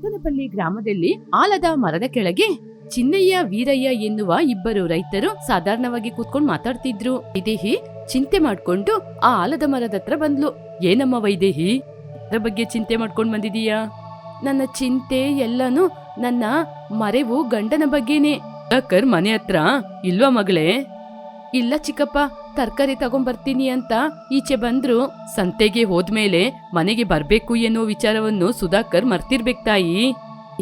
ಮುತ್ತನಪಲ್ಲಿ ಗ್ರಾಮದಲ್ಲಿ ಆಲದ ಮರದ ಕೆಳಗೆ ಚಿನ್ನಯ್ಯ ವೀರಯ್ಯ ಎನ್ನುವ ಇಬ್ಬರು ರೈತರು ಸಾಧಾರಣವಾಗಿ ಕೂತ್ಕೊಂಡು ಮಾತಾಡ್ತಿದ್ರು. ವೈದೇಹಿ ಚಿಂತೆ ಮಾಡ್ಕೊಂಡು ಆ ಆಲದ ಮರದ ಹತ್ರ ಬಂದ್ಲು. ಏನಮ್ಮ ವೈದೇಹಿ? ಅದರ ಬಗ್ಗೆ ಚಿಂತೆ ಮಾಡ್ಕೊಂಡು ಬಂದಿದೀಯಾ? ನನ್ನ ಚಿಂತೆ ಎಲ್ಲಾನು ನನ್ನ ಮರೆವು ಗಂಡನ ಬಗ್ಗೆನೆ. ಡಾಕರ್ ಮನೆ ಹತ್ರ ಇಲ್ವಾ ಮಗಳೇ? ಇಲ್ಲ ಚಿಕ್ಕಪ್ಪ. ತರಕಾರಿ ತಗೊಂಬರ್ತೀನಿ ಅಂತ ಈಚೆ ಬಂದ್ರು. ಸಂತೆಗೆ ಹೋದ್ಮೇಲೆ ಮನೆಗೆ ಬರ್ಬೇಕು ಎನ್ನುವ ವಿಚಾರವನ್ನು ಸುಧಾಕರ್ ಮರ್ತಿರ್ಬೇಕು ತಾಯಿ.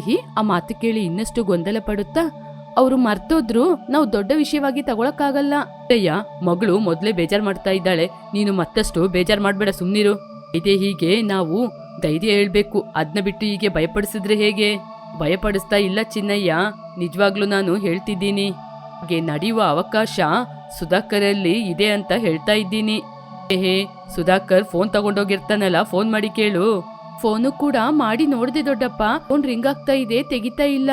ಹಿ, ಆ ಮಾತು ಕೇಳಿ ಇನ್ನಷ್ಟು ಗೊಂದಲ ಪಡುತ್ತಾ? ಅವರು ಮರ್ತೋದ್ರು ನಾವು ದೊಡ್ಡ ವಿಷಯವಾಗಿ ತಗೊಳಕ್ಕಾಗಲ್ಲ. ಅಯ್ಯ, ಮಗಳು ಮೊದ್ಲೇ ಬೇಜಾರ್ ಮಾಡ್ತಾ ಇದ್ದಾಳೆ. ನೀನು ಮತ್ತಷ್ಟು ಬೇಜಾರ್ ಮಾಡ್ಬೇಡ ಸುಮ್ನಿರು. ಇದೇ ಹೀಗೆ ನಾವು ಧೈರ್ಯ ಹೇಳ್ಬೇಕು. ಅದ್ನ ಬಿಟ್ಟು ಹೀಗೆ ಭಯಪಡಿಸಿದ್ರೆ ಹೇಗೆ? ಭಯಪಡಿಸ್ತಾ ಇಲ್ಲ ಚಿನ್ನಯ್ಯ. ನಿಜವಾಗ್ಲೂ ನಾನು ಹೇಳ್ತಿದ್ದೀನಿ. ನಡೆಯುವ ಅವಕಾಶ ಸುಧಾಕರಲ್ಲಿ ಇದೆ ಅಂತ ಹೇಳ್ತಾ ಇದ್ದೀನಿ. ಏಹೇ, ಸುಧಾಕರ್ ಫೋನ್ ತಗೊಂಡೋಗಿರ್ತಾನಲ್ಲ, ಫೋನ್ ಮಾಡಿ ಕೇಳು. ಫೋನು ಕೂಡ ಮಾಡಿ ನೋಡಿದೆ ದೊಡ್ಡಪ್ಪ, ಫೋನ್ ರಿಂಗ್ ಆಗ್ತಾ ಇದೆ, ತೆಗಿತಾ ಇಲ್ಲ.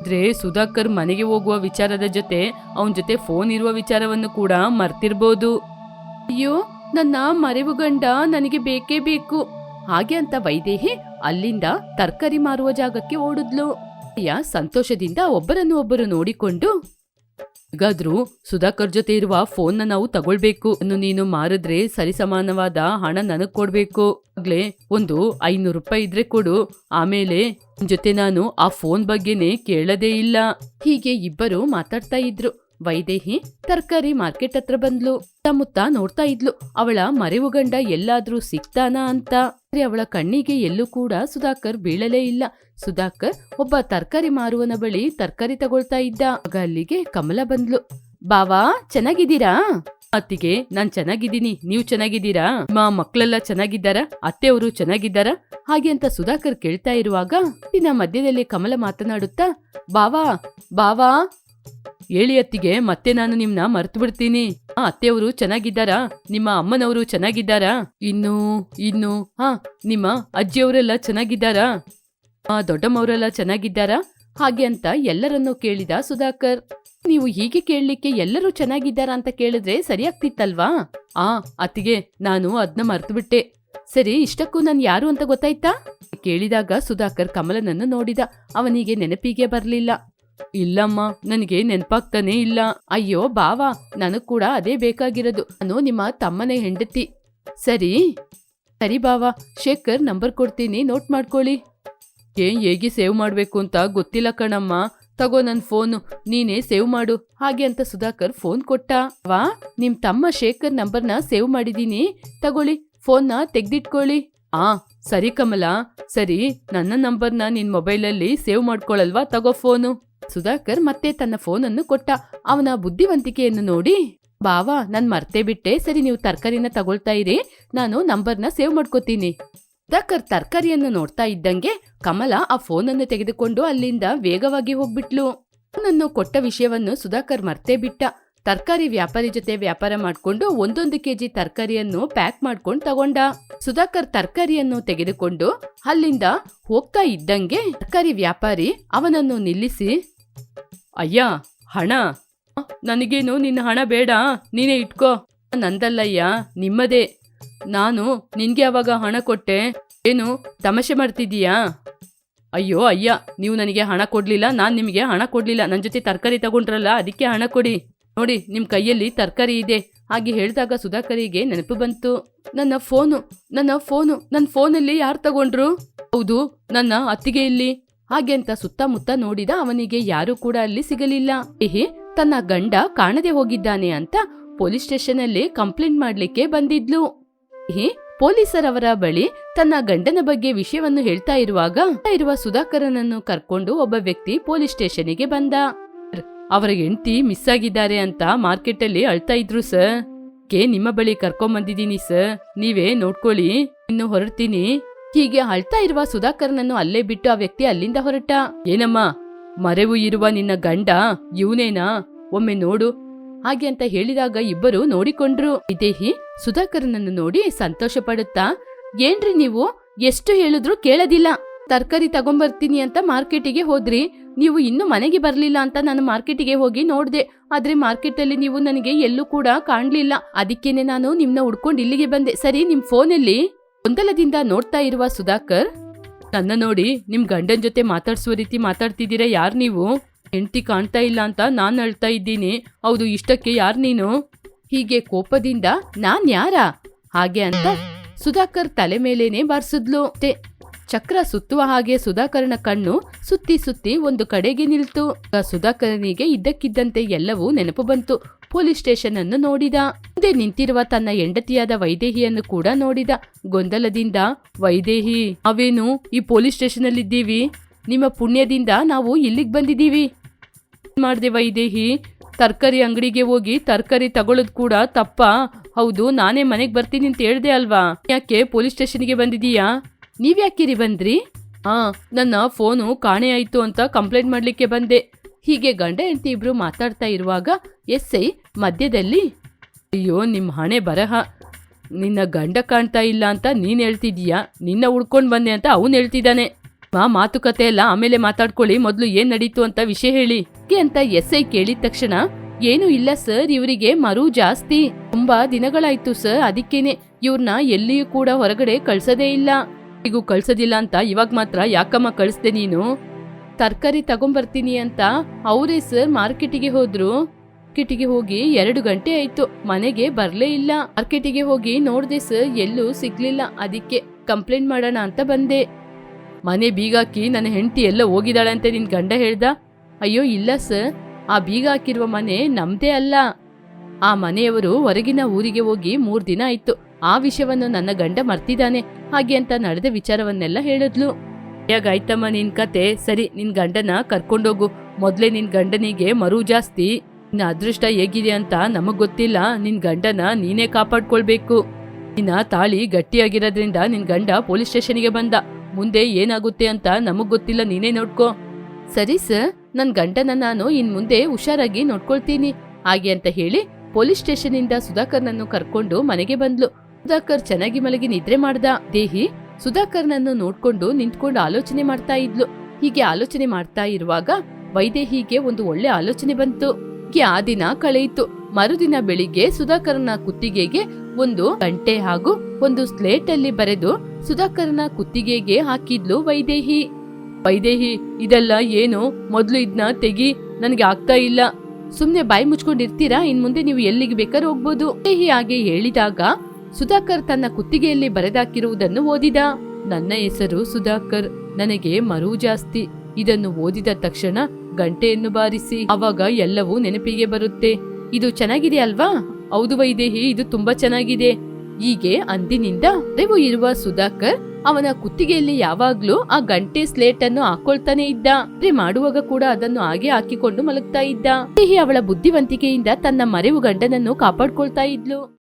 ಆದ್ರೆ ಸುಧಾಕರ್ ಮನೆಗೆ ಹೋಗುವ ವಿಚಾರದ ಜೊತೆ ಅವನ ಜೊತೆ ಫೋನ್ ಇರುವ ವಿಚಾರವನ್ನು ಕೂಡ ಮರ್ತಿರ್ಬೋದು. ಅಯ್ಯೋ, ನನ್ನ ಮರೆವು ಗಂಡ ನನಗೆ ಬೇಕೇ ಬೇಕು. ಹಾಗೆ ಅಂತ ವೈದೇಹಿ ಅಲ್ಲಿಂದ ತರಕಾರಿ ಮಾರುವ ಜಾಗಕ್ಕೆ ಓಡಿದ್ಲು. ಅಯ್ಯ, ಸಂತೋಷದಿಂದ ಒಬ್ಬರನ್ನು ಒಬ್ಬರು ನೋಡಿಕೊಂಡು ಹೇಗಾದ್ರೂ ಸುಧಾಕರ್ ಜೊತೆ ಇರುವ ಫೋನ್ನ ನಾವು ತಗೊಳ್ಬೇಕು ಅನ್ನು ನೀನು ಮಾರಿದ್ರೆ ಸರಿಸಮಾನವಾದ ಹಣ ನನಗೆ ಕೊಡ್ಬೇಕು. ಆಗ್ಲೇ ಒಂದು ಐನೂರು ರೂಪಾಯಿ ಇದ್ರೆ ಕೊಡು. ಆಮೇಲೆ ಜೊತೆ ನಾನು ಆ ಫೋನ್ ಬಗ್ಗೆನೇ ಕೇಳದೇ ಇಲ್ಲ. ಹೀಗೆ ಇಬ್ಬರು ಮಾತಾಡ್ತಾ ಇದ್ರು. ವೈದೇಹಿ ತರಕಾರಿ ಮಾರ್ಕೆಟ್ ಹತ್ರ ಬಂದ್ಲು. ಸುತ್ತಮುತ್ತ ನೋಡ್ತಾ ಇದ್ಲು. ಅವಳ ಮರೆವು ಗಂಡ ಎಲ್ಲಾದ್ರೂ ಸಿಗ್ತಾನಾ ಅಂತ. ಅವಳ ಕಣ್ಣಿಗೆ ಎಲ್ಲೂ ಕೂಡ ಸುಧಾಕರ್ ಬೀಳಲೇ ಇಲ್ಲ. ಸುಧಾಕರ್ ಒಬ್ಬ ತರಕಾರಿ ಮಾರುವನ ಬಳಿ ತರಕಾರಿ ತಗೊಳ್ತಾ ಇದ್ದ. ಆಗ ಅಲ್ಲಿಗೆ ಕಮಲ ಬಂದ್ಲು. ಬಾವಾ, ಚೆನ್ನಾಗಿದ್ದೀರಾ? ಅತ್ತಿಗೆ, ನಾನ್ ಚೆನ್ನಾಗಿದ್ದೀನಿ. ನೀವು ಚೆನ್ನಾಗಿದ್ದೀರಾ? ನಿಮ್ಮ ಮಕ್ಕಳೆಲ್ಲ ಚೆನ್ನಾಗಿದ್ದಾರಾ? ಅತ್ತೆಯವರು ಚೆನ್ನಾಗಿದ್ದಾರಾ? ಹಾಗೆ ಅಂತ ಸುಧಾಕರ್ ಕೇಳ್ತಾ ಇರುವಾಗ ದಿನ ಮಧ್ಯದಲ್ಲಿ ಕಮಲ ಮಾತನಾಡುತ್ತಾ, ಬಾವಾ ಬಾವಾ ಹೇಳಿ ಅತ್ತಿಗೆ, ಮತ್ತೆ ನಾನು ನಿಮ್ನ ಮರ್ತು ಬಿಡ್ತೀನಿ ಆ ಅತ್ತೆಯವರು ಚೆನ್ನಾಗಿದ್ದಾರಾ? ನಿಮ್ಮ ಅಮ್ಮನವರು ಚೆನ್ನಾಗಿದ್ದಾರಾ? ಇನ್ನು ಇನ್ನು, ಹಾ, ನಿಮ್ಮ ಅಜ್ಜಿಯವರೆಲ್ಲ ಚೆನ್ನಾಗಿದ್ದಾರಾ? ಆ ದೊಡ್ಡಮ್ಮವರೆಲ್ಲ ಚೆನ್ನಾಗಿದ್ದಾರಾ? ಹಾಗೆ ಅಂತ ಎಲ್ಲರನ್ನೂ ಕೇಳಿದ ಸುಧಾಕರ್. ನೀವು ಹೀಗೆ ಕೇಳಲಿಕ್ಕೆ ಎಲ್ಲರೂ ಚೆನ್ನಾಗಿದ್ದಾರಾ ಅಂತ ಕೇಳಿದ್ರೆ ಸರಿಯಾಗ್ತಿತ್ತಲ್ವಾ? ಆ, ಅತ್ತಿಗೆ, ನಾನು ಅದ್ನ ಮರ್ತು ಬಿಟ್ಟೆ ಸರಿ, ಇಷ್ಟಕ್ಕೂ ನಾನು ಯಾರು ಅಂತ ಗೊತ್ತಾಯ್ತಾ? ಕೇಳಿದಾಗ ಸುಧಾಕರ್ ಕಮಲನನ್ನು ನೋಡಿದ. ಅವನಿಗೆ ನೆನಪಿಗೆ ಬರ್ಲಿಲ್ಲ. ಇಲ್ಲಮ್ಮ, ನನಗೆ ನೆನ್ಪಾಗ್ತಾನೆ ಇಲ್ಲ. ಅಯ್ಯೋ, ಬಾವಾ, ನನಗ್ ಕೂಡ ಅದೇ ಬೇಕಾಗಿರೋದು ನಾನು ನಿಮ್ಮ ತಮ್ಮನೆ ಹೆಂಡತಿ. ಸರಿ ಸರಿ ಬಾವಾ, ಶೇಖರ್ ನಂಬರ್ ಕೊಡ್ತೀನಿ, ನೋಟ್ ಮಾಡ್ಕೊಳ್ಳಿ. ಏನ್ ಹೇಗೆ ಸೇವ್ ಮಾಡ್ಬೇಕು ಅಂತ ಗೊತ್ತಿಲ್ಲ ಕಣಮ್ಮ. ತಗೋ ನನ್ ಫೋನು, ನೀನೇ ಸೇವ್ ಮಾಡು. ಹಾಗೆ ಅಂತ ಸುಧಾಕರ್ ಫೋನ್ ಕೊಟ್ಟ. ವಾ ನಿಮ್ ತಮ್ಮ ಶೇಖರ್ ನಂಬರ್ನ ಸೇವ್ ಮಾಡಿದೀನಿ. ತಗೊಳ್ಳಿ, ಫೋನ್ನ ತೆಗ್ದಿಟ್ಕೊಳ್ಳಿ. ಆ, ಸರಿ ಕಮಲ, ಸರಿ, ನನ್ನ ನಂಬರ್ನ ನಿನ್ ಮೊಬೈಲಲ್ಲಿ ಸೇವ್ ಮಾಡ್ಕೊಳಲ್ವಾ, ತಗೋ ಫೋನು. ಸುಧಾಕರ್ ಮತ್ತೆ ತನ್ನ ಫೋನನ್ನು ಕೊಟ್ಟ. ಅವನ ಬುದ್ಧಿವಂತಿಕೆಯನ್ನು ನೋಡಿ, ಬಾವಾ, ನಾನು ಮರ್ತೇ ಬಿಟ್ಟೆ. ಸರಿ, ನೀವು ತರಕಾರಿನ ತಗೊಳ್ತಾ ಇರಿ. ನಾನು ನಂಬರ್ನ ಸೇವ್ ಮಾಡ್ಕೋತೀನಿ. ಸುಧಾಕರ್ ತರಕಾರಿಯನ್ನು ನೋಡ್ತಾ ಇದ್ದಂಗೆ ಕಮಲ ಆ ಫೋನನ್ನು ತೆಗೆದುಕೊಂಡು ಅಲ್ಲಿಂದ ವೇಗವಾಗಿ ಹೋಗ್ಬಿಟ್ಲು. ಫೋನನ್ನು ಕೊಟ್ಟ ವಿಷಯವನ್ನು ಸುಧಾಕರ್ ಮರ್ತೇ ಬಿಟ್ಟ. ತರಕಾರಿ ವ್ಯಾಪಾರಿ ಜೊತೆ ವ್ಯಾಪಾರ ಮಾಡ್ಕೊಂಡು ಒಂದೊಂದು ಕೆಜಿ ತರಕಾರಿಯನ್ನು ಪ್ಯಾಕ್ ಮಾಡ್ಕೊಂಡು ತಗೊಂಡ. ಸುಧಾಕರ್ ತರಕಾರಿಯನ್ನು ತೆಗೆದುಕೊಂಡು ಅಲ್ಲಿಂದ ಹೋಗ್ತಾ ಇದ್ದಂಗೆ ತರಕಾರಿ ವ್ಯಾಪಾರಿ ಅವನನ್ನು ನಿಲ್ಲಿಸಿ ಅಯ್ಯ, ಹಣ? ನನಗೇನು? ನಿನ್ನ ಹಣ ಬೇಡ. ನೀನೇ ಇಟ್ಕೋ. ನಂದಲ್ಲಯ್ಯ, ನಿಮ್ಮದೇ. ನಾನು ನಿನ್ಗೆ ಅವಾಗ ಹಣ ಕೊಟ್ಟೆ. ಏನು, ತಮಾಷೆ ಮಾಡ್ತಿದ್ದೀಯಾ? ಅಯ್ಯೋ, ಅಯ್ಯ, ನೀವು ನನಗೆ ಹಣ ಕೊಡ್ಲಿಲ್ಲ, ನಾನು ನಿಮಗೆ ಹಣ ಕೊಡ್ಲಿಲ್ಲ. ನನ್ನ ಜೊತೆ ತರಕಾರಿ ತಗೊಂಡ್ರಲ್ಲ, ಅದಕ್ಕೆ ಹಣ ಕೊಡಿ. ನೋಡಿ ನಿಮ್ಮ ಕೈಯಲ್ಲಿ ತರಕಾರಿ ಇದೆ. ಹಾಗೆ ಹೇಳಿದಾಗ ಸುಧಾಕರಿಗೆ ನೆನಪು ಬಂತು. ನನ್ನ ಫೋನು ನನ್ನ ಫೋನು ನನ್ನ ಫೋನಲ್ಲಿ ಯಾರು ತಗೊಂಡ್ರು? ಹೌದು, ನನ್ನ ಅತ್ತಿಗೆ ಇಲ್ಲಿ. ಹಾಗೆ ಅಂತ ಸುತ್ತಮುತ್ತ ನೋಡಿದ ಅವನಿಗೆ ಯಾರೂ ಕೂಡ ಅಲ್ಲಿ ಸಿಗಲಿಲ್ಲ. ಏಹೆ, ತನ್ನ ಗಂಡ ಕಾಣದೆ ಹೋಗಿದ್ದಾನೆ ಅಂತ ಪೊಲೀಸ್ ಸ್ಟೇಷನ್ ಅಲ್ಲಿ ಕಂಪ್ಲೇಂಟ್ ಮಾಡ್ಲಿಕ್ಕೆ ಬಂದಿದ್ಲು. ಏಹೆ, ಪೊಲೀಸರವರ ಬಳಿ ತನ್ನ ಗಂಡನ ಬಗ್ಗೆ ವಿಷಯವನ್ನು ಹೇಳ್ತಾ ಇರುವಾಗ ಇರುವ ಸುಧಾಕರನನ್ನು ಕರ್ಕೊಂಡು ಒಬ್ಬ ವ್ಯಕ್ತಿ ಪೊಲೀಸ್ ಸ್ಟೇಷನ್ಗೆ ಬಂದ. ಅವರ ಹೆಂಡತಿ ಮಿಸ್ ಆಗಿದ್ದಾರೆ ಅಂತ ಮಾರ್ಕೆಟ್ ಅಲ್ಲಿ ಅಳ್ತಾ ಇದ್ರು ಸರ್. ಕೆ, ನಿಮ್ಮ ಬಳಿ ಕರ್ಕೊಂಡ್ ಬಂದಿದ್ದೀನಿ ಸರ್. ನೀವೇ ನೋಡ್ಕೊಳ್ಳಿ. ಇನ್ನು ಹೊರಡ್ತೀನಿ. ಹೀಗೆ ಅಳ್ತಾ ಇರುವ ಸುಧಾಕರ್ನನ್ನು ಅಲ್ಲೇ ಬಿಟ್ಟು ಆ ವ್ಯಕ್ತಿ ಅಲ್ಲಿಂದ ಹೊರಟ. ಏನಮ್ಮ, ಮರೆವು ಇರುವ ನಿನ್ನ ಗಂಡ ಇವನೇನಾ? ಒಮ್ಮೆ ನೋಡು. ಹಾಗೆ ಅಂತ ಹೇಳಿದಾಗ ಇಬ್ಬರು ನೋಡಿಕೊಂಡ್ರು. ಇದೇಹಿ? ಸುಧಾಕರ್ನನ್ನು ನೋಡಿ ಸಂತೋಷ ಪಡುತ್ತಾ ಏನ್ರಿ ನೀವು? ಎಷ್ಟು ಹೇಳಿದ್ರು ಕೇಳದಿಲ್ಲ. ತರಕಾರಿ ತಗೊಂಬರ್ತೀನಿ ಅಂತ ಮಾರ್ಕೆಟಿಗೆ ಹೋದ್ರಿ. ನೀವು ಇನ್ನು ಮನೆಗೆ ಬರಲಿಲ್ಲ ಅಂತ ನಾನು ಮಾರ್ಕೆಟಿಗೆ ಹೋಗಿ ನೋಡಿದೆ. ಆದ್ರೆ ಮಾರ್ಕೆಟ್ ಅಲ್ಲಿ ನೀವು ನನಗೆ ಎಲ್ಲೂ ಕೂಡ ಕಾಣಲಿಲ್ಲ. ಅದಕ್ಕೇನೆ ನಾನು ನಿಮ್ನ ಹುಡ್ಕೊಂಡು ಇಲ್ಲಿಗೆ ಬಂದೆ. ಸರಿ, ನಿಮ್ ಫೋನಲ್ಲಿ? ಗೊಂದಲದಿಂದ ನೋಡ್ತಾ ಇರುವ ಸುಧಾಕರ್, ನನ್ನ ನೋಡಿ ನಿಮ್ ಗಂಡನ್ ಜೊತೆ ಮಾತಾಡ್ಸುವ ರೀತಿ ಮಾತಾಡ್ತಿದ್ದೀರಾ ಯಾರ್ ನೀವು? ಹೆಂಡತಿ ಕಾಣ್ತಾ ಇಲ್ಲ ಅಂತ ನಾನು ಅಳ್ತಾ ಇದ್ದೀನಿ. ಹೌದು, ಇಷ್ಟಕ್ಕೆ ಯಾರ್ ನೀನು? ಹೀಗೆ ಕೋಪದಿಂದ ನಾನ್ ಯಾರ? ಹಾಗೆ ಅಂತ ಸುಧಾಕರ್ ತಲೆ ಮೇಲೇನೆ ಬಾರಿಸಿದ್ಲು. ಚಕ್ರ ಸುತ್ತುವ ಹಾಗೆ ಸುಧಾಕರನ ಕಣ್ಣು ಸುತ್ತಿ ಸುತ್ತಿ ಒಂದು ಕಡೆಗೆ ನಿಲ್ತು. ಸುಧಾಕರನಿಗೆ ಇದ್ದಕ್ಕಿದ್ದಂತೆ ಎಲ್ಲವೂ ನೆನಪು ಬಂತು. ಪೊಲೀಸ್ ಸ್ಟೇಷನ್ ಅನ್ನು ನೋಡಿದ. ಮುಂದೆ ನಿಂತಿರುವ ತನ್ನ ಹೆಂಡತಿಯಾದ ವೈದೇಹಿಯನ್ನು ಕೂಡ ನೋಡಿದ. ಗೊಂದಲದಿಂದ, ವೈದೇಹಿ ಅವೇನು ಈ ಪೊಲೀಸ್ ಸ್ಟೇಷನ್ ಅಲ್ಲಿ ಇದ್ದೀವಿ ನಿಮ್ಮ ಪುಣ್ಯದಿಂದ ನಾವು ಇಲ್ಲಿಗೆ ಬಂದಿದ್ದೀವಿ. ಮಾಡಿದೆ ವೈದೇಹಿ? ತರಕಾರಿ ಅಂಗಡಿಗೆ ಹೋಗಿ ತರಕಾರಿ ತಗೊಳ್ಳೋದು ಕೂಡ ತಪ್ಪ? ಹೌದು, ನಾನೇ ಮನೆಗೆ ಬರ್ತೀನಿ ಅಂತ ಹೇಳ್ದೆ ಅಲ್ವಾ? ಯಾಕೆ ಪೊಲೀಸ್ ಸ್ಟೇಷನ್ಗೆ ಬಂದಿದೀಯಾ ನೀವ್ಯಾಕಿರಿ ಬಂದ್ರಿ? ಹಾ ನನ್ನ ಫೋನು ಕಾಣೆ ಆಯ್ತು ಅಂತ ಕಂಪ್ಲೇಂಟ್ ಮಾಡ್ಲಿಕ್ಕೆ ಬಂದೆ. ಹೀಗೆ ಗಂಡ ಹೆಂಡತಿ ಇಬ್ರು ಮಾತಾಡ್ತಾ ಇರುವಾಗ ಎಸ್ ಐ ಮಧ್ಯದಲ್ಲಿ, ಅಯ್ಯೋ ನಿಮ್ಮ ಹಣೆ ಬರಹ. ನಿನ್ನ ಗಂಡ ಕಾಣ್ತಾ ಇಲ್ಲ ಅಂತ ನೀನು ಹೇಳ್ತಿದ್ದೀಯಾ? ನಿನ್ನ ಉಳ್ಕೊಂಡು ಬಂದೆ ಅಂತ ಅವನು ಹೇಳ್ತಿದ್ದಾನೆ. ಮಾ ಮಾತುಕತೆ ಎಲ್ಲ ಆಮೇಲೆ ಮಾತಾಡ್ಕೊಳ್ಳಿ, ಮೊದಲು ಏನು ನಡೀತು ಅಂತ ವಿಷಯ ಹೇಳಿ. ಅಂತ ಎಸ್ ಐ ಕೇಳಿದ ತಕ್ಷಣ, ಏನು ಇಲ್ಲ ಸರ್, ಇವರಿಗೆ ಮರು ಜಾಸ್ತಿ. ತುಂಬಾ ದಿನಗಳಾಯ್ತು ಸರ್, ಅದಕ್ಕೇನೆ. ಇವ್ರನ್ನ ಎಲ್ಲಿಯೂ ಕೂಡ ಹೊರಗಡೆ ಕಳ್ಸೋದೇ ಇಲ್ಲ. ಈಗ ಕಳ್ಸೋದಿಲ್ಲ ಅಂತ ಇವಾಗ ಮಾತ್ರ ಯಾಕಮ್ಮ ಕಳಿಸ್ದೆ ನೀನು? ತರಕಾರಿ ತಗೊಂಬರ್ತೀನಿ ಅಂತ ಅವರೇ ಸರ್ ಮಾರ್ಕೆಟಿಗೆ ಹೋದ್ರು. ಮಾರ್ಕೆಟಿಗೆ ಹೋಗಿ ಎರಡು ಗಂಟೆ ಆಯ್ತು. ಮನೆಗೆ ಬರ್ಲೇ ಇಲ್ಲ. ಮಾರ್ಕೆಟಿಗೆ ಹೋಗಿ ನೋಡ್ದೆ ಸರ್ ಎಲ್ಲೂ ಸಿಗ್ಲಿಲ್ಲ. ಅದಕ್ಕೆ ಕಂಪ್ಲೇಂಟ್ ಮಾಡೋಣ ಅಂತ ಬಂದೆ. ಮನೆ ಬೀಗಾಕಿ ನನ್ನ ಹೆಂಡತಿ ಎಲ್ಲ ಹೋಗಿದ್ದಾಳೆ ಅಂತ ನಿನ್ ಗಂಡ ಹೇಳ್ದ. ಅಯ್ಯೋ, ಇಲ್ಲ ಸರ್ ಆ ಬೀಗ ಹಾಕಿರುವ ಮನೆ ನಮ್ದೇ ಅಲ್ಲ. ಆ ಮನೆಯವರು ಹೊರಗಿನ ಊರಿಗೆ ಹೋಗಿ ಮೂರು ದಿನ ಆಯ್ತು. ಆ ವಿಷಯವನ್ನು ನನ್ನ ಗಂಡ ಮರ್ತಿದ್ದಾನೆ. ಹಾಗೆ ಅಂತ ನಡೆದ ವಿಚಾರವನ್ನೆಲ್ಲ ಹೇಳಿದ್ಲು. ಹೇಗಾಯ್ತಮ್ಮ ನಿನ್ ಕತೆ ಸರಿ, ನಿನ್ ಗಂಡನ ಕರ್ಕೊಂಡೋಗು. ಮೊದ್ಲೇ ನಿನ್ ಗಂಡನಿಗೆ ಮರು ಜಾಸ್ತಿ. ನಿನ್ನ ಅದೃಷ್ಟ ಹೇಗಿದೆ ಅಂತ ನಮಗ್ ಗೊತ್ತಿಲ್ಲ. ನಿನ್ ಗಂಡನ ನೀನೇ ಕಾಪಾಡ್ಕೊಳ್ಬೇಕು. ನಿನ್ನ ತಾಳಿ ಗಟ್ಟಿಯಾಗಿರೋದ್ರಿಂದ ನಿನ್ ಗಂಡ ಪೊಲೀಸ್ ಸ್ಟೇಷನ್ಗೆ ಬಂದ. ಮುಂದೆ ಏನಾಗುತ್ತೆ ಅಂತ ನಮಗ್ ಗೊತ್ತಿಲ್ಲ, ನೀನೇ ನೋಡ್ಕೋ. ಸರಿ ಸರ್, ನನ್ ಗಂಡನ ನಾನು ಇನ್ ಮುಂದೆ ಹುಷಾರಾಗಿ ನೋಡ್ಕೊಳ್ತೀನಿ. ಹಾಗೆ ಅಂತ ಹೇಳಿ ಪೊಲೀಸ್ ಸ್ಟೇಷನ್ ಇಂದ ಸುಧಾಕರ್ನನ್ನು ಕರ್ಕೊಂಡು ಮನೆಗೆ ಬಂದ್ಲು. ಸುಧಾಕರ್ ಚೆನ್ನಾಗಿ ಮಲಗಿ ನಿದ್ರೆ ಮಾಡ್ದ. ದೇಹಿ ಸುಧಾಕರ್ನನ್ನು ನೋಡ್ಕೊಂಡು ನಿಂತ್ಕೊಂಡು ಆಲೋಚನೆ ಮಾಡ್ತಾ ಇದ್ಲು. ಹೀಗೆ ಆಲೋಚನೆ ಮಾಡ್ತಾ ಇರುವಾಗ ವೈದೇಹಿಗೆ ಒಂದು ಒಳ್ಳೆ ಆಲೋಚನೆ ಬಂತು. ಆ ದಿನ ಕಳೆಯಿತು. ಮರುದಿನ ಬೆಳಿಗ್ಗೆ ಸುಧಾಕರ್ನ ಕುತ್ತಿಗೆಗೆ ಒಂದು ಗಂಟೆ ಹಾಗೂ ಒಂದು ಸ್ಲೇಟ್ ಅಲ್ಲಿ ಬರೆದು ಸುಧಾಕರ್ನ ಕುತ್ತಿಗೆಗೆ ಹಾಕಿದ್ಲು ವೈದೇಹಿ. ವೈದೇಹಿ, ಇದೆಲ್ಲ ಏನು? ಮೊದ್ಲು ಇದನ್ನ ತೆಗಿ, ನನಗೆ ಆಗ್ತಾ ಇಲ್ಲ. ಸುಮ್ನೆ ಬಾಯಿ ಮುಚ್ಕೊಂಡಿರ್ತೀರಾ? ಇನ್ ಮುಂದೆ ನೀವು ಎಲ್ಲಿಗೆ ಬೇಕಾದ್ರೂ ಹೋಗ್ಬೋದು. ವೈದೇಹಿ ಹಾಗೆ ಹೇಳಿದಾಗ ಸುಧಾಕರ್ ತನ್ನ ಕುತ್ತಿಗೆಯಲ್ಲಿ ಬರೆದಾಕಿರುವುದನ್ನು ಓದಿದ. ನನ್ನ ಹೆಸರು ಸುಧಾಕರ್. ನನಗೆ ಮರು ಜಾಸ್ತಿ. ಇದನ್ನು ಓದಿದ ತಕ್ಷಣ ಗಂಟೆಯನ್ನು ಬಾರಿಸಿ. ಅವಾಗ ಎಲ್ಲವೂ ನೆನಪಿಗೆ ಬರುತ್ತೆ. ಇದು ಚೆನ್ನಾಗಿದೆ ಅಲ್ವಾ? ಹೌದು ವೈದೇಹಿ, ಇದು ತುಂಬಾ ಚೆನ್ನಾಗಿದೆ. ಹೀಗೆ ಅಂದಿನಿಂದ ಅರಿವು ಇರುವ ಸುಧಾಕರ್ ಅವನ ಕುತ್ತಿಗೆಯಲ್ಲಿ ಯಾವಾಗ್ಲೂ ಆ ಗಂಟೆ ಸ್ಲೇಟ್ ಅನ್ನು ಹಾಕೊಳ್ತಾನೆ ಇದ್ದ. ಆದ್ರೆ ಮಾಡುವಾಗ ಕೂಡ ಅದನ್ನು ಹಾಗೆ ಹಾಕಿಕೊಂಡು ಮಲಗ್ತಾ ಇದ್ದ. ಅವಳ ಬುದ್ಧಿವಂತಿಕೆಯಿಂದ ತನ್ನ ಮರೆವು ಗಂಡನನ್ನು ಕಾಪಾಡ್ಕೊಳ್ತಾ ಇದ್ಲು.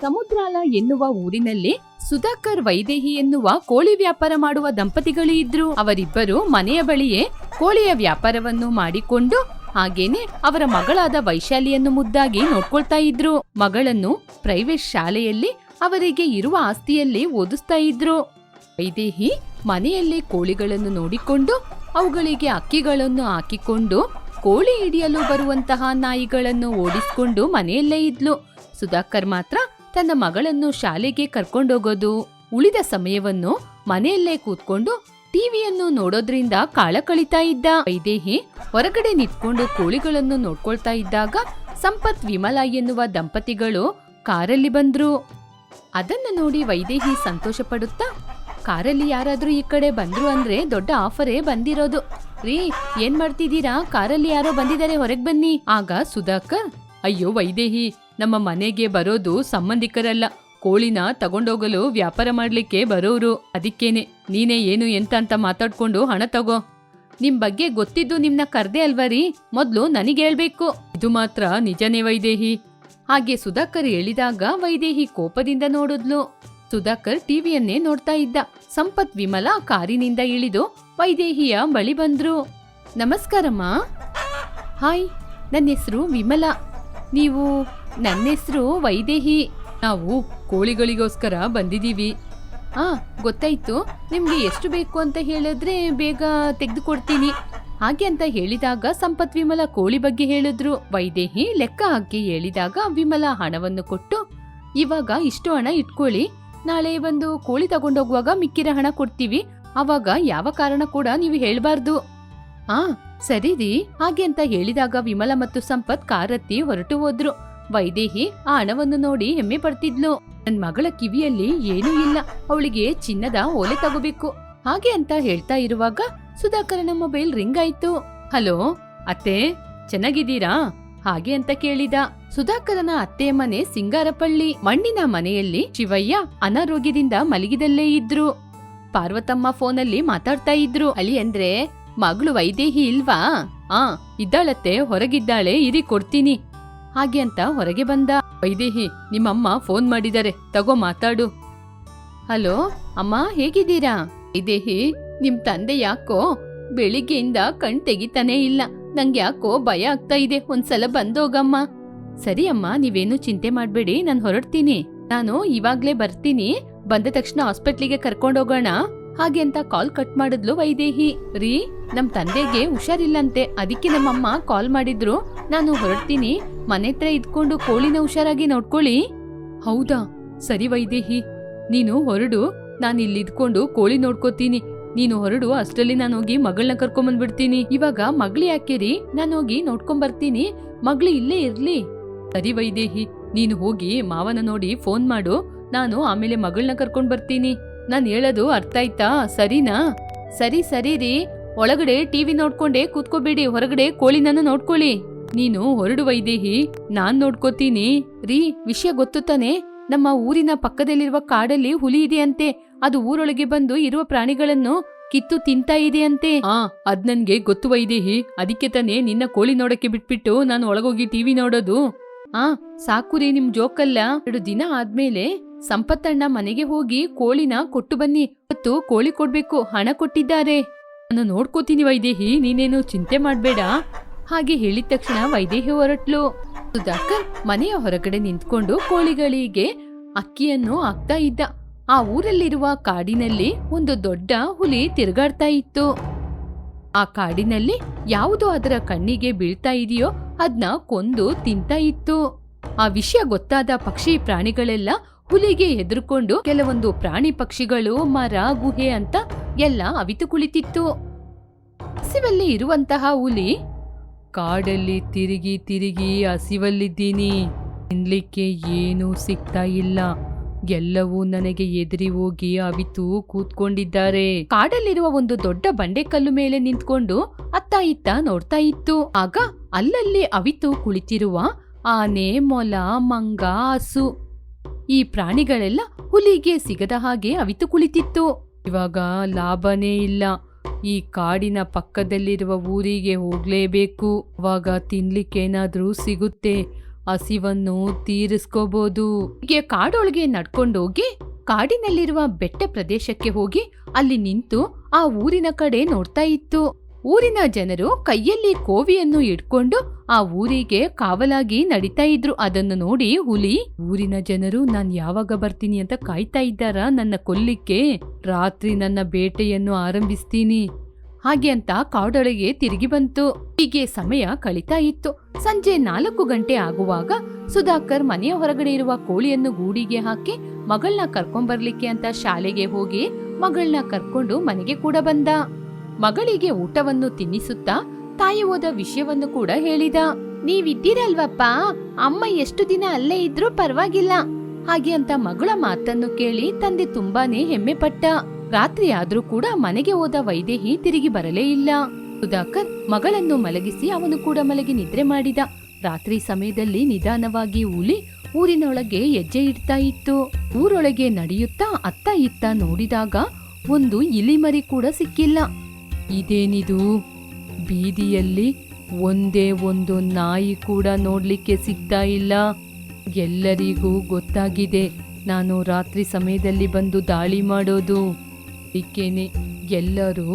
ಸಮುದ್ರಾಲ ಎನ್ನುವ ಊರಿನಲ್ಲಿ ಸುಧಾಕರ್ ವೈದೇಹಿ ಎನ್ನುವ ಕೋಳಿ ವ್ಯಾಪಾರ ಮಾಡುವ ದಂಪತಿಗಳು ಇದ್ರು. ಅವರಿಬ್ಬರು ಮನೆಯ ಬಳಿಯೇ ಕೋಳಿಯ ವ್ಯಾಪಾರವನ್ನು ಮಾಡಿಕೊಂಡು ಹಾಗೇನೆ ಅವರ ಮಗಳಾದ ವೈಶಾಲಿಯನ್ನು ಮುದ್ದಾಗಿ ನೋಡ್ಕೊಳ್ತಾ ಇದ್ರು. ಮಗಳನ್ನು ಪ್ರೈವೇಟ್ ಶಾಲೆಯಲ್ಲಿ ಅವರಿಗೆ ಇರುವ ಆಸ್ತಿಯಲ್ಲಿ ಓದಿಸ್ತಾ ಇದ್ರು. ವೈದೇಹಿ ಮನೆಯಲ್ಲೇ ಕೋಳಿಗಳನ್ನು ನೋಡಿಕೊಂಡು ಅವುಗಳಿಗೆ ಅಕ್ಕಿಗಳನ್ನು ಹಾಕಿಕೊಂಡು ಕೋಳಿ ಹಿಡಿಯಲು ಬರುವಂತಹ ನಾಯಿಗಳನ್ನು ಓಡಿಸಿಕೊಂಡು ಮನೆಯಲ್ಲೇ ಇದ್ಲು. ಸುಧಾಕರ್ ಮಾತ್ರ ತನ್ನ ಮಗಳನ್ನು ಶಾಲೆಗೆ ಕರ್ಕೊಂಡೋಗೋದು, ಉಳಿದ ಸಮಯವನ್ನು ಮನೆಯಲ್ಲೇ ಕೂತ್ಕೊಂಡು ಟಿವಿಯನ್ನು ನೋಡೋದ್ರಿಂದ ಕಾಳ ಕಳಿತಾ ಇದ್ದ. ವೈದೇಹಿ ಹೊರಗಡೆ ನಿಂತ್ಕೊಂಡು ಕೋಳಿಗಳನ್ನು ನೋಡ್ಕೊಳ್ತಾ ಇದ್ದಾಗ ಸಂಪತ್ ವಿಮಲಾ ಎನ್ನುವ ದಂಪತಿಗಳು ಕಾರಲ್ಲಿ ಬಂದ್ರು. ಅದನ್ನ ನೋಡಿ ವೈದೇಹಿ ಸಂತೋಷ ಪಡುತ್ತಾ ಕಾರಲ್ಲಿ ಯಾರಾದ್ರೂ ಈ ಕಡೆ ಬಂದ್ರು ಅಂದ್ರೆ ದೊಡ್ಡ ಆಫರೇ ಬಂದಿರೋದು. ರೀ, ಏನ್ ಮಾಡ್ತಿದ್ದೀರಾ? ಕಾರಲ್ಲಿ ಯಾರೋ ಬಂದಿದ್ದಾರೆ, ಹೊರಗೆ ಬನ್ನಿ. ಆಗ ಸುಧಾಕರ್, ಅಯ್ಯೋ ವೈದೇಹಿ ನಮ್ಮ ಮನೆಗೆ ಬರೋದು ಸಂಬಂಧಿಕರಲ್ಲ. ಕೋಳಿನ ತಗೊಂಡೋಗಲು ವ್ಯಾಪಾರ ಮಾಡ್ಲಿಕ್ಕೆ ಬರೋರು. ಅದಕ್ಕೇನೆ, ನೀನೇ ಏನು ಎಂತ ಅಂತ ಮಾತಾಡ್ಕೊಂಡು ಹಣ ತಗೋ. ನಿಮ್ ಬಗ್ಗೆ ಗೊತ್ತಿದ್ದು ನಿಮ್ನ ಕರ್ದೆ ಅಲ್ವಾ ರೀ? ಮೊದ್ಲು ನನಗೆ ಹೇಳ್ಬೇಕು. ಇದು ಮಾತ್ರ ನಿಜನೇ ವೈದೇಹಿ. ಹಾಗೆ ಸುಧಾಕರ್ ಹೇಳಿದಾಗ ವೈದೇಹಿ ಕೋಪದಿಂದ ನೋಡಿದ್ಲು. ಸುಧಾಕರ್ ಟಿವಿಯನ್ನೇ ನೋಡ್ತಾ ಇದ್ದ. ಸಂಪತ್ ವಿಮಲ ಕಾರಿನಿಂದ ಇಳಿದು ವೈದೇಹಿಯ ಬಳಿ ಬಂದ್ರು. ನಮಸ್ಕಾರಮ್ಮ. ಹಾಯ್, ನನ್ನ ಹೆಸರು ವಿಮಲ. ನೀವು ನನ್ನ ಹೆಸರು ವೈದೇಹಿ. ನಾವು ಕೋಳಿಗಳಿಗೋಸ್ಕರ ಬಂದಿದ್ದೀವಿ. ಆ, ಗೊತ್ತಾಯ್ತು. ನಿಮ್ಗೆ ಎಷ್ಟು ಬೇಕು ಅಂತ ಹೇಳಿದ್ರೆ ಬೇಗ ತೆಗೆದುಕೊಡ್ತೀನಿ. ಹಾಗೆ ಅಂತ ಹೇಳಿದಾಗ ಸಂಪತ್ ವಿಮಲ ಕೋಳಿ ಬಗ್ಗೆ ಹೇಳಿದ್ರು. ವೈದೇಹಿ ಲೆಕ್ಕ ಹಾಕಿ ಹೇಳಿದಾಗ ವಿಮಲ ಹಣವನ್ನು ಕೊಟ್ಟು, ಇವಾಗ ಇಷ್ಟು ಹಣ ಇಟ್ಕೊಳ್ಳಿ. ನಾಳೆ ಒಂದು ಕೋಳಿ ತಗೊಂಡೋಗುವಾಗ ಮಿಕ್ಕಿರ ಹಣ ಕೊಡ್ತೀವಿ. ಅವಾಗ ಯಾವ ಕಾರಣ ಕೂಡ ನೀವು ಹೇಳಬಾರ್ದು. ಆ, ಸರಿ ರೀ. ಹಾಗೆ ಅಂತ ಹೇಳಿದಾಗ ವಿಮಲ ಮತ್ತು ಸಂಪತ್ ಕಾರತ್ತಿ ಹೊರಟು ಹೋದ್ರು. ವೈದೇಹಿ ಆ ಹಣವನ್ನು ನೋಡಿ ಹೆಮ್ಮೆ ಪಡ್ತಿದ್ಲು. ನನ್ ಮಗಳ ಕಿವಿಯಲ್ಲಿ ಏನೂ ಇಲ್ಲ. ಅವಳಿಗೆ ಚಿನ್ನದ ಓಲೆ ತಗೋಬೇಕು. ಹಾಗೆ ಅಂತ ಹೇಳ್ತಾ ಇರುವಾಗ ಸುಧಾಕರನ ಮೊಬೈಲ್ ರಿಂಗ್ ಆಯ್ತು. ಹಲೋ, ಅತ್ತೆ, ಚೆನ್ನಾಗಿದ್ದೀರಾ? ಹಾಗೆ ಅಂತ ಕೇಳಿದ. ಸುಧಾಕರನ ಅತ್ತೆ ಮನೆ ಸಿಂಗಾರಪಳ್ಳಿ. ಮಣ್ಣಿನ ಮನೆಯಲ್ಲಿ ಶಿವಯ್ಯ ಅನಾರೋಗ್ಯದಿಂದ ಮಲಗಿದಲ್ಲೇ ಇದ್ರು. ಪಾರ್ವತಮ್ಮ ಫೋನಲ್ಲಿ ಮಾತಾಡ್ತಾ ಇದ್ರು. ಅಳಿ ಅಂದ್ರೆ, ಮಗಳು ವೈದೇಹಿ ಇಲ್ವಾ? ಆ, ಇದ್ದಾಳತ್ತೆ, ಹೊರಗಿದ್ದಾಳೆ, ಇರಿ ಕೊಡ್ತೀನಿ. ಹಾಗೆ ಅಂತ ಹೊರಗೆ ಬಂದ. ವೈದೇಹಿ, ನಿಮ್ಮಮ್ಮ ಫೋನ್ ಮಾಡಿದ್ದಾರೆ ತಗೋ ಮಾತಾಡು. ಹಲೋ, ಅಮ್ಮ ಹೇಗಿದ್ದೀರಾ? ವೈದೇಹಿ, ನಿಮ್ ತಂದೆ ಯಾಕೋ ಬೆಳಿಗ್ಗೆಯಿಂದ ಕಣ್ ತೆಗಿತಾನೇ ಇಲ್ಲ. ನಂಗೆ ಯಾಕೋ ಭಯ ಆಗ್ತಾ ಇದೆ. ಒಂದ್ಸಲ ಬಂದೋಗಮ್ಮ. ಸರಿ ಅಮ್ಮ, ನೀವೇನು ಚಿಂತೆ ಮಾಡಬೇಡಿ, ನಾನು ಹೊರಡ್ತೀನಿ. ನಾನು ಇವಾಗ್ಲೇ ಬರ್ತೀನಿ. ಬಂದ ತಕ್ಷಣ ಹಾಸ್ಪಿಟ್ಲಿಗೆ ಕರ್ಕೊಂಡೋಗೋಣ. ಹಾಗೆ ಅಂತ ಕಾಲ್ ಕಟ್ ಮಾಡಿದ್ಲು ವೈದೇಹಿ. ರೀ, ನಮ್ ತಂದೆಗೆ ಹುಷಾರಿಲ್ಲಂತೆ. ಅದಕ್ಕೆ ನಮ್ಮಮ್ಮ ಕಾಲ್ ಮಾಡಿದ್ರು. ನಾನು ಹೊರಡ್ತೀನಿ. ಮನೆ ಹತ್ರ ಇದ್ಕೊಂಡು ಕೋಳಿನ ಹುಷಾರಾಗಿ ನೋಡ್ಕೊಳ್ಳಿ. ಹೌದಾ? ಸರಿ ವೈದೇಹಿ. ನೀನು ಹೊರಡು. ನಾನು ಇಲ್ಲಿ ಇದ್ಕೊಂಡು ಕೋಳಿ ನೋಡ್ಕೋತೀನಿ. ನೀನು ಹೊರಡು, ಅಷ್ಟರಲ್ಲಿ ನಾನು ಹೋಗಿ ಮಗಳನ್ನ ಕರ್ಕೊಂಬಂದ್ಬಿಡ್ತೀನಿ. ಇವಾಗ ಮಗ್ಳಿ ಯಾಕೆ ರೀ? ನಾನು ಹೋಗಿ ನೋಡ್ಕೊಂಬರ್ತೀನಿ. ಮಗ್ಳು ಇಲ್ಲೇ ಇರ್ಲಿ. ಸರಿ ವೈದೇಹಿ. ನೀನು ಹೋಗಿ ಮಾವನ ನೋಡಿ ಫೋನ್ ಮಾಡು. ನಾನು ಆಮೇಲೆ ಮಗಳನ್ನ ಕರ್ಕೊಂಡ್ ಬರ್ತೀನಿ ನಾನು ಹೇಳೋದು ಅರ್ಥ ಆಯ್ತಾ? ಸರಿನಾ? ಸರಿ ಸರಿ ರೀ. ಒಳಗಡೆ ಟಿವಿ ನೋಡ್ಕೊಂಡೆ ಕೂತ್ಕೋಬೇಡಿ. ಹೊರಗಡೆ ಕೋಳಿನನ್ನು ನೋಡ್ಕೊಳ್ಳಿ. ನೀನು ಹೊರಡು ವೈದೇಹಿ, ನಾನ್ ನೋಡ್ಕೋತೀನಿ. ರೀ, ವಿಷಯ ಗೊತ್ತು ತಾನೆ? ನಮ್ಮ ಊರಿನ ಪಕ್ಕದಲ್ಲಿರುವ ಕಾಡಲ್ಲಿ ಹುಲಿ ಇದೆಯಂತೆ. ಅದು ಊರೊಳಗೆ ಬಂದು ಇರುವ ಪ್ರಾಣಿಗಳನ್ನು ಕಿತ್ತು ತಿಂತಾ ಇದೆಯಂತೆ. ಆ, ಅದ್ ನನ್ಗೆ ಗೊತ್ತು ವೈದೇಹಿ. ಅದಕ್ಕೆ ತಾನೇ ನಿನ್ನ ಕೋಳಿ ನೋಡಕ್ಕೆ ಬಿಟ್ಬಿಟ್ಟು ನಾನು ಒಳಗೋಗಿ ಟಿವಿ ನೋಡೋದು. ಆ, ಸಾಕು ರೀ ನಿಮ್ ಜೋಕಲ್ಲ. ಎರಡು ದಿನ ಆದ್ಮೇಲೆ ಸಂಪತ್ತಣ್ಣ ಮನೆಗೆ ಹೋಗಿ ಕೋಳಿನ ಕೊಟ್ಟು ಬನ್ನಿ. ಮತ್ತು ಕೋಳಿ ಕೊಡ್ಬೇಕು, ಹಣ ಕೊಟ್ಟಿದ್ದಾರೆ. ನಾನು ನೋಡ್ಕೋತೀನಿ ವೈದೇಹಿ, ನೀನೇನು ಚಿಂತೆ ಮಾಡ್ಬೇಡ. ಹಾಗೆ ಹೇಳಿದ ತಕ್ಷಣ ವೈದೇಹಿ ಹೊರಟ್ಲು. ಸುಧಾಕರ್ ಮನೆಯ ಹೊರಗಡೆ ನಿಂತ್ಕೊಂಡು ಕೋಳಿಗಳಿಗೆ ಅಕ್ಕಿಯನ್ನು ಹಾಕ್ತಾ ಇದ್ದ. ಆ ಊರಲ್ಲಿರುವ ಕಾಡಿನಲ್ಲಿ ಒಂದು ದೊಡ್ಡ ಹುಲಿ ತಿರುಗಾಡ್ತಾ ಇತ್ತು. ಆ ಕಾಡಿನಲ್ಲಿ ಯಾವುದು ಅದರ ಕಣ್ಣಿಗೆ ಬೀಳ್ತಾ ಇದೆಯೋ ಅದ್ನ ಕೊಂದು ತಿಂತಾ ಇತ್ತು. ಆ ವಿಷಯ ಗೊತ್ತಾದ ಪಕ್ಷಿ ಪ್ರಾಣಿಗಳೆಲ್ಲ ಹುಲಿಗೆ ಎದುರುಕೊಂಡು ಕೆಲವೊಂದು ಪ್ರಾಣಿ ಪಕ್ಷಿಗಳು, ಮರ, ಗುಹೆ ಅಂತ ಎಲ್ಲ ಅವಿತು ಕುಳಿತಿತ್ತು ಹಸಿವಲ್ಲಿ ಇರುವಂತಹ ಹುಲಿ ಕಾಡಲ್ಲಿ ತಿರುಗಿ ತಿರುಗಿ ಹಸಿವಲ್ಲಿದ್ದೀನಿ. ತಿನ್ಲಿಕ್ಕೆ ಏನೂ ಸಿಗ್ತಾ ಇಲ್ಲ. ಎಲ್ಲವೂ ನನಗೆ ಎದುರಿ ಹೋಗಿ ಅವಿತು ಕೂತ್ಕೊಂಡಿದ್ದಾರೆ. ಕಾಡಲ್ಲಿರುವ ಒಂದು ದೊಡ್ಡ ಬಂಡೆಕಲ್ಲು ಮೇಲೆ ನಿಂತ್ಕೊಂಡು ಅತ್ತ ಇತ್ತ ನೋಡ್ತಾ ಇತ್ತು. ಆಗ ಅಲ್ಲಲ್ಲಿ ಅವಿತು ಕುಳಿತಿರುವ ಆನೆ, ಮೊಲ, ಮಂಗ, ಹಸು. ಈ ಪ್ರಾಣಿಗಳೆಲ್ಲ ಹುಲಿಗೆ ಸಿಗದ ಹಾಗೆ ಅವಿತು ಕುಳಿತಿತ್ತು. ಇವಾಗ ಲಾಭನೇ ಇಲ್ಲ. ಈ ಕಾಡಿನ ಪಕ್ಕದಲ್ಲಿರುವ ಊರಿಗೆ ಹೋಗ್ಲೇಬೇಕು. ಅವಾಗ ತಿನ್ಲಿಕ್ಕೇನಾದ್ರೂ ಸಿಗುತ್ತೆ. ಹಸಿವನ್ನು ತೀರಿಸ್ಕೋಬಹುದು ಹೀಗೆ ಕಾಡೊಳಗೆ ನಡ್ಕೊಂಡೋಗಿ ಕಾಡಿನಲ್ಲಿರುವ ಬೆಟ್ಟ ಪ್ರದೇಶಕ್ಕೆ ಹೋಗಿ ಅಲ್ಲಿ ನಿಂತು ಆ ಊರಿನ ಕಡೆ ನೋಡ್ತಾ ಇತ್ತು. ಊರಿನ ಜನರು ಕೈಯಲ್ಲಿ ಕೋವಿಯನ್ನು ಇಟ್ಕೊಂಡು ಆ ಊರಿಗೆ ಕಾವಲಾಗಿ ನಡೀತಾ ಇದ್ರು. ಅದನ್ನು ನೋಡಿ ಹುಲಿ, ಊರಿನ ಜನರು, ನಾನು ಯಾವಾಗ ಬರ್ತೀನಿ ಅಂತ ಕಾಯ್ತಾ ಇದ್ದಾರಾ? ನನ್ನ ಕೊಲ್ಲಿಕ್ಕೆ ರಾತ್ರಿ ನನ್ನ ಬೇಟೆಯನ್ನು ಆರಂಭಿಸ್ತೀನಿ. ಹಾಗೆ ಅಂತ ಕಾಡೊಳಗೆ ತಿರುಗಿ ಬಂತು. ಹೀಗೆ ಸಮಯ ಕಳೀತಾ ಇತ್ತು. ಸಂಜೆ ನಾಲ್ಕು ಗಂಟೆ ಆಗುವಾಗ ಸುಧಾಕರ್ ಮನೆಯ ಹೊರಗಡೆ ಇರುವ ಕೋಳಿಯನ್ನು ಗೂಡಿಗೆ ಹಾಕಿ ಮಗಳನ್ನ ಕರ್ಕೊಂಬರ್ಲಿಕ್ಕೆ ಅಂತ ಶಾಲೆಗೆ ಹೋಗಿ ಮಗಳನ್ನ ಕರ್ಕೊಂಡು ಮನೆಗೆ ಕೂಡ ಬಂದ. ಮಗಳಿಗೆ ಊಟವನ್ನು ತಿನ್ನಿಸುತ್ತಾ ತಾಯಿ ಹೋದ ವಿಷಯವನ್ನು ಕೂಡ ಹೇಳಿದ. ನೀವಿದ್ದೀರಲ್ವಪ್ಪ, ಅಮ್ಮ ಎಷ್ಟು ದಿನ ಅಲ್ಲೇ ಇದ್ರೂ ಪರವಾಗಿಲ್ಲ. ಹಾಗೆ ಅಂತ ಮಗಳ ಮಾತನ್ನು ಕೇಳಿ ತಂದೆ ತುಂಬಾನೇ ಹೆಮ್ಮೆ ಪಟ್ಟ ರಾತ್ರಿ ಕೂಡ ಮನೆಗೆ ಹೋದ ವೈದೇಹಿ ತಿರುಗಿ ಬರಲೇ ಇಲ್ಲ. ಸುಧಾಕರ್ ಮಗಳನ್ನು ಮಲಗಿಸಿ ಅವನು ಕೂಡ ಮಲಗಿ ನಿದ್ರೆ ಮಾಡಿದ. ರಾತ್ರಿ ಸಮಯದಲ್ಲಿ ನಿಧಾನವಾಗಿ ಉಳಿ ಊರಿನೊಳಗೆ ಹೆಜ್ಜೆ ಇಡ್ತಾ ಇತ್ತು. ಊರೊಳಗೆ ನಡೆಯುತ್ತಾ ಅತ್ತ ಇತ್ತ ನೋಡಿದಾಗ ಒಂದು ಇಲಿಮರಿ ಕೂಡ ಸಿಕ್ಕಿಲ್ಲ. ಇದೇನಿದು? ಬೀದಿಯಲ್ಲಿ ಒಂದೇ ಒಂದು ನಾಯಿ ಕೂಡ ನೋಡ್ಲಿಕ್ಕೆ ಸಿಗ್ತಾ ಇಲ್ಲ. ಎಲ್ಲರಿಗೂ ಗೊತ್ತಾಗಿದೆ, ನಾನು ರಾತ್ರಿ ಸಮಯದಲ್ಲಿ ಬಂದು ದಾಳಿ ಮಾಡೋದು. ಇಕ್ಕೇನೆ ಎಲ್ಲರೂ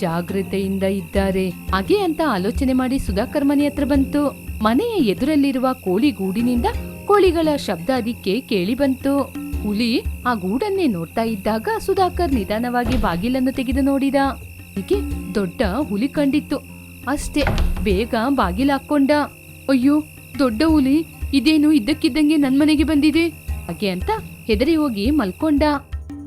ಜಾಗ್ರತೆಯಿಂದ ಇದ್ದಾರೆ. ಹಾಗೆ ಅಂತ ಆಲೋಚನೆ ಮಾಡಿ ಸುಧಾಕರ್ ಮನೆ ಹತ್ರ ಬಂತು. ಮನೆಯ ಎದುರಲ್ಲಿರುವ ಕೋಳಿ ಗೂಡಿನಿಂದ ಕೋಳಿಗಳ ಶಬ್ದ ಅದಕ್ಕೆ ಕೇಳಿ ಬಂತು. ಹುಲಿ ಆ ಗೂಡನ್ನೇ ನೋಡ್ತಾ ಇದ್ದಾಗ ಸುಧಾಕರ್ ನಿಧಾನವಾಗಿ ಬಾಗಿಲನ್ನು ತೆಗೆದು ನೋಡಿದ. ಹೀಗೆ ದೊಡ್ಡ ಹುಲಿ ಕಂಡಿತ್ತು. ಅಷ್ಟೇ, ಬೇಗ ಬಾಗಿಲು ಹಾಕೊಂಡ ಅಯ್ಯೋ, ದೊಡ್ಡ ಹುಲಿ, ಇದೇನು ಇದ್ದಕ್ಕಿದ್ದಂಗೆ ನನ್ನ ಮನೆಗೆ ಬಂದಿದೆ? ಹಾಗೆ ಅಂತ ಹೆದರಿ ಹೋಗಿ ಮಲ್ಕೊಂಡ.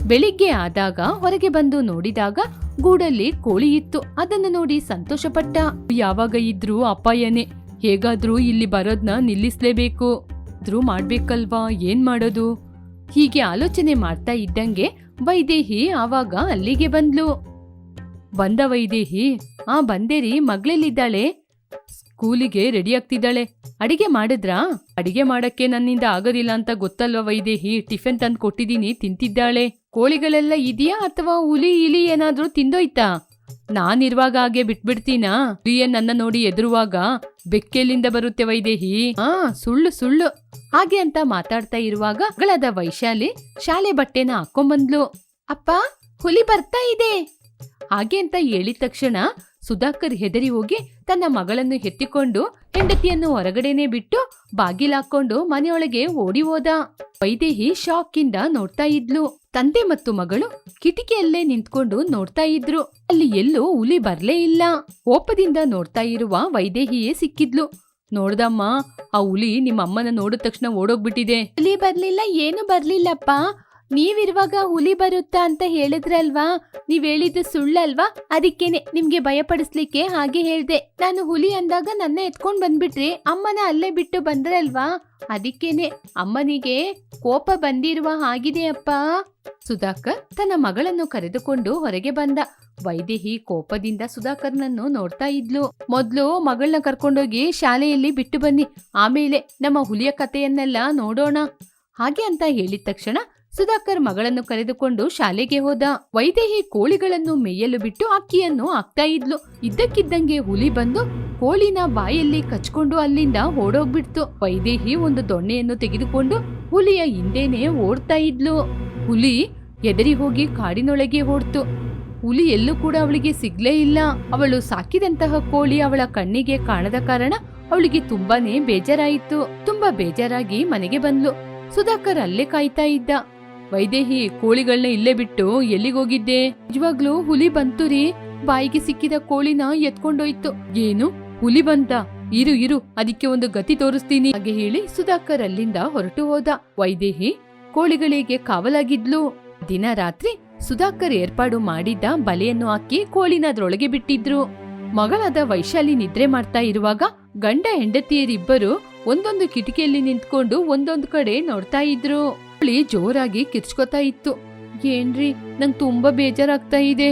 ಬೆಳಿಗ್ಗೆ ಆದಾಗ ಹೊರಗೆ ಬಂದು ನೋಡಿದಾಗ ಗೂಡಲ್ಲಿ ಕೋಳಿ ಇತ್ತು. ಅದನ್ನು ನೋಡಿ ಸಂತೋಷಪಟ್ಟ. ಯಾವಾಗ ಇದ್ರೂ ಅಪಾಯನೇ. ಹೇಗಾದ್ರೂ ಇಲ್ಲಿ ಬರೋದ್ನ ನಿಲ್ಲಿಸ್ಲೇಬೇಕು. ಆದ್ರೂ ಮಾಡ್ಬೇಕಲ್ವಾ, ಏನ್ ಮಾಡೋದು? ಹೀಗೆ ಆಲೋಚನೆ ಮಾಡ್ತಾ ಇದ್ದಂಗೆ ವೈದೇಹಿ ಆವಾಗ ಅಲ್ಲಿಗೆ ಬಂದ್ಲು. ಬಂದ ವೈದೇಹಿ ಆ ಬಂದೇರಿ ಮಗ್ಳೆಲ್ಲಿದ್ದಾಳೆ ಸ್ಕೂಲಿಗೆ ರೆಡಿ ಆಗ್ತಿದ್ದಾಳೆ ಅಡಿಗೆ ಮಾಡಿದ್ರಾ? ಅಡಿಗೆ ಮಾಡಕ್ಕೆ ನನ್ನಿಂದ ಆಗೋದಿಲ್ಲ ಅಂತ ಗೊತ್ತಲ್ವ ವೈದೇಹಿ ಟಿಫಿನ್ ತಂದು ಕೊಟ್ಟಿದ್ದೀನಿ, ತಿಂತಿದ್ದಾಳೆ. ಕೋಳಿಗಳೆಲ್ಲ ಇದೆಯಾ ಅಥವಾ ಹುಲಿ ಇಲಿ ಏನಾದ್ರೂ ತಿಂದೋಯ್ತಾ? ನಾನಿರುವಾಗ ಹಾಗೆ ಬಿಟ್ಬಿಡ್ತೀನಾ? ಹುಲಿಯೇ ನನ್ನ ನೋಡಿ ಎದುರುವಾಗ ಬೆಕ್ಕೆಲ್ಲಿಂದ ಬರುತ್ತೆ ವೈದೇಹಿ ಆ, ಸುಳ್ಳು ಸುಳ್ಳು. ಹಾಗೆ ಅಂತ ಮಾತಾಡ್ತಾ ಇರುವಾಗ ಮಗಳಾದ ವೈಶಾಲಿ ಶಾಲೆ ಬಟ್ಟೆನ ಹಾಕೊಂಬಂದ್ಲು. ಅಪ್ಪ, ಹುಲಿ ಬರ್ತಾ ಇದೆ. ಹಾಗೆ ಅಂತ ಹೇಳಿದ ತಕ್ಷಣ ಸುಧಾಕರ್ ಹೆದರಿ ಹೋಗಿ ತನ್ನ ಮಗಳನ್ನು ಎತ್ತಿಕೊಂಡು ಹೆಂಡತಿಯನ್ನು ಹೊರಗಡೆನೆ ಬಿಟ್ಟು ಬಾಗಿಲಾಕೊಂಡು ಮನೆಯೊಳಗೆ ಓಡಿ ಹೋದ. ವೈದೇಹಿ ಶಾಕ್ ಇಂದ ನೋಡ್ತಾ ಇದ್ಲು. ತಂದೆ ಮತ್ತು ಮಗಳು ಕಿಟಕಿಯಲ್ಲೇ ನಿಂತ್ಕೊಂಡು ನೋಡ್ತಾ ಇದ್ರು. ಅಲ್ಲಿ ಎಲ್ಲೂ ಹುಲಿ ಬರ್ಲೇ ಇಲ್ಲ. ಕೋಪದಿಂದ ನೋಡ್ತಾ ಇರುವ ವೈದೇಹಿಯೇ ಸಿಕ್ಕಿದ್ಲು. ನೋಡ್ದಮ್ಮ, ಆ ಹುಲಿ ನಿಮ್ಮ ಅಮ್ಮನ ನೋಡಿದ ತಕ್ಷಣ ಓಡೋಗ್ಬಿಟ್ಟಿದೆ. ಹುಲಿ ಬರ್ಲಿಲ್ಲ, ಏನು ಬರ್ಲಿಲ್ಲಪ್ಪ. ನೀವಿರುವಾಗ ಹುಲಿ ಬರುತ್ತಾ ಅಂತ ಹೇಳಿದ್ರಲ್ವಾ? ನೀವ್ ಹೇಳಿದ್ದು ಸುಳ್ಳಲ್ವಾ? ಅದಕ್ಕೇನೆ ನಿಮ್ಗೆ ಭಯಪಡಿಸ್ಲಿಕ್ಕೆ ಹಾಗೆ ಹೇಳ್ದೆ. ನಾನು ಹುಲಿ ಅಂದಾಗ ನನ್ನ ಎತ್ಕೊಂಡ್ ಬಂದ್ಬಿಟ್ರಿ ಅಮ್ಮನ ಅಲ್ಲೇ ಬಿಟ್ಟು ಬಂದ್ರಲ್ವಾ? ಅದಕ್ಕೇನೆ ಅಮ್ಮನಿಗೆ ಕೋಪ ಬಂದಿರುವ ಹಾಗಿದೆ ಅಪ್ಪ. ಸುಧಾಕರ್ ತನ್ನ ಮಗಳನ್ನು ಕರೆದುಕೊಂಡು ಹೊರಗೆ ಬಂದ. ವೈದೇಹಿ ಕೋಪದಿಂದ ಸುಧಾಕರ್ನನ್ನು ನೋಡ್ತಾ ಇದ್ಲು. ಮೊದ್ಲು ಮಗಳನ್ನ ಕರ್ಕೊಂಡೋಗಿ ಶಾಲೆಯಲ್ಲಿ ಬಿಟ್ಟು ಬನ್ನಿ. ಆಮೇಲೆ ನಮ್ಮ ಹುಲಿಯ ಕಥೆಯನ್ನೆಲ್ಲ ನೋಡೋಣ. ಹಾಗೆ ಅಂತ ಹೇಳಿದ ತಕ್ಷಣ ಸುಧಾಕರ್ ಮಗಳನ್ನು ಕರೆದುಕೊಂಡು ಶಾಲೆಗೆ ಹೋದ ವೈದೇಹಿ ಕೋಳಿಗಳನ್ನು ಮೇಯಲು ಬಿಟ್ಟು ಅಕ್ಕಿಯನ್ನು ಹಾಕ್ತಾ ಇದ್ಲು. ಇದ್ದಕ್ಕಿದ್ದಂಗೆ ಹುಲಿ ಬಂದು ಕೋಳಿನ ಬಾಯಲ್ಲಿ ಕಚ್ಕೊಂಡು ಅಲ್ಲಿಂದ ಓಡೋಗ್ಬಿಡ್ತು. ವೈದೇಹಿ ಒಂದು ದೊಣ್ಣೆಯನ್ನು ತೆಗೆದುಕೊಂಡು ಹುಲಿಯ ಹಿಂದೆನೆ ಓಡ್ತಾ ಇದ್ಲು. ಹುಲಿ ಎದರಿ ಹೋಗಿ ಕಾಡಿನೊಳಗೆ ಓಡ್ತು. ಹುಲಿ ಎಲ್ಲೂ ಕೂಡ ಅವಳಿಗೆ ಸಿಗ್ಲೇ ಇಲ್ಲ. ಅವಳು ಸಾಕಿದಂತಹ ಕೋಳಿ ಅವಳ ಕಣ್ಣಿಗೆ ಕಾಣದ ಕಾರಣ ಅವಳಿಗೆ ತುಂಬಾನೇ ಬೇಜಾರಾಯಿತು. ತುಂಬಾ ಬೇಜಾರಾಗಿ ಮನೆಗೆ ಬಂದ್ಲು. ಸುಧಾಕರ್ ಅಲ್ಲೇ ಕಾಯ್ತಾ ಇದ್ದ. ವೈದೇಹಿ ಕೋಳಿಗಳನ್ನ ಇಲ್ಲೇ ಬಿಟ್ಟು ಎಲ್ಲಿಗೋಗಿದ್ದೆ ನಿಜವಾಗ್ಲೂ ಹುಲಿ ಬಂತು ರೀ. ಬಾಯಿಗೆ ಸಿಕ್ಕಿದ ಕೋಳಿನ ಎತ್ಕೊಂಡೋಯ್ತು. ಏನು? ಹುಲಿ ಬಂತ ಇರು ಇರು. ಅದಕ್ಕೆ ಒಂದು ಗತಿ ತೋರಿಸ್ತೀನಿ. ಹಾಗೆ ಹೇಳಿ ಸುಧಾಕರ್ ಅಲ್ಲಿಂದ ಹೊರಟು ಹೋದ. ವೈದೇಹಿ ಕೋಳಿಗಳಿಗೆ ಕಾವಲಾಗಿದ್ಲು. ದಿನ ರಾತ್ರಿ ಸುಧಾಕರ್ ಏರ್ಪಾಡು ಮಾಡಿದ್ದ ಬಲೆಯನ್ನು ಹಾಕಿ ಕೋಳಿನ ಅದ್ರೊಳಗೆ ಬಿಟ್ಟಿದ್ರು. ಮಗಳಾದ ವೈಶಾಲಿ ನಿದ್ರೆ ಮಾಡ್ತಾ ಇರುವಾಗ ಗಂಡ ಹೆಂಡತಿಯರಿಬ್ಬರು ಒಂದೊಂದು ಕಿಟಕಿಯಲ್ಲಿ ನಿಂತ್ಕೊಂಡು ಒಂದೊಂದು ಕಡೆ ನೋಡ್ತಾ ಇದ್ರು. ಕೋಳಿ ಜೋರಾಗಿ ಕಿರ್ಚ್ಕೊತಾ ಇತ್ತು. ಏನ್ರಿ, ನಂಗೆ ತುಂಬಾ ಬೇಜಾರಾಗ್ತಾ ಇದೆ.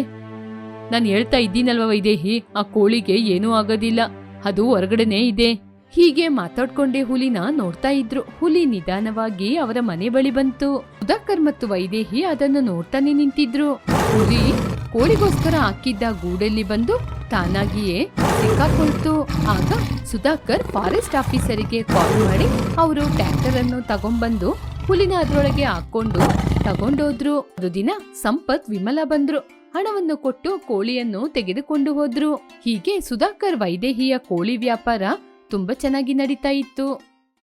ನಾನು ಹೇಳ್ತಾ ಇದ್ದೀನಲ್ವ ವೈದೇಹಿ ಆ ಕೋಳಿಗೆ ಏನೂ ಆಗೋದಿಲ್ಲ. ಅದು ಹೊರಗಡೆನೇ ಇದೆ. ಹೀಗೆ ಮಾತಾಡ್ಕೊಂಡೆ ಹುಲಿನ ನೋಡ್ತಾ ಇದ್ರು. ಹುಲಿ ನಿಧಾನವಾಗಿ ಅವರ ಮನೆ ಬಳಿ ಬಂತು. ಸುಧಾಕರ್ ಮತ್ತು ವೈದೇಹಿ ಅದನ್ನು ನೋಡ್ತಾನೆ ನಿಂತಿದ್ರು. ಹುಲಿ ಕೋಳಿಗೋಸ್ಕರ ಹಾಕಿದ್ದ ಗೂಡಲ್ಲಿ ಬಂದು ತಾನಾಗಿಯೇ ಸಿಕ್ಕಾಕೊಳ್ತು. ಆಗ ಸುಧಾಕರ್ ಫಾರೆಸ್ಟ್ ಆಫೀಸರಿಗೆ ಕಾಲ್ ಮಾಡಿ ಅವರು ಟ್ರ್ಯಾಕ್ಟರ್ ಅನ್ನು ತಗೊಂಡ್ಬಂದು ಹುಲಿನ ಅದರೊಳಗೆ ಹಾಕೊಂಡು ತಗೊಂಡೋದ್ರು. ಅದು ದಿನ ಸಂಪತ್ ವಿಮಲ ಬಂದ್ರು. ಹಣವನ್ನು ಕೊಟ್ಟು ಕೋಳಿಯನ್ನು ತೆಗೆದುಕೊಂಡು ಹೋದ್ರು. ಹೀಗೆ ಸುಧಾಕರ್ ವೈದೇಹಿಯ ಕೋಳಿ ವ್ಯಾಪಾರ ತುಂಬಾ ಚೆನ್ನಾಗಿ ನಡೀತಾ ಇತ್ತು.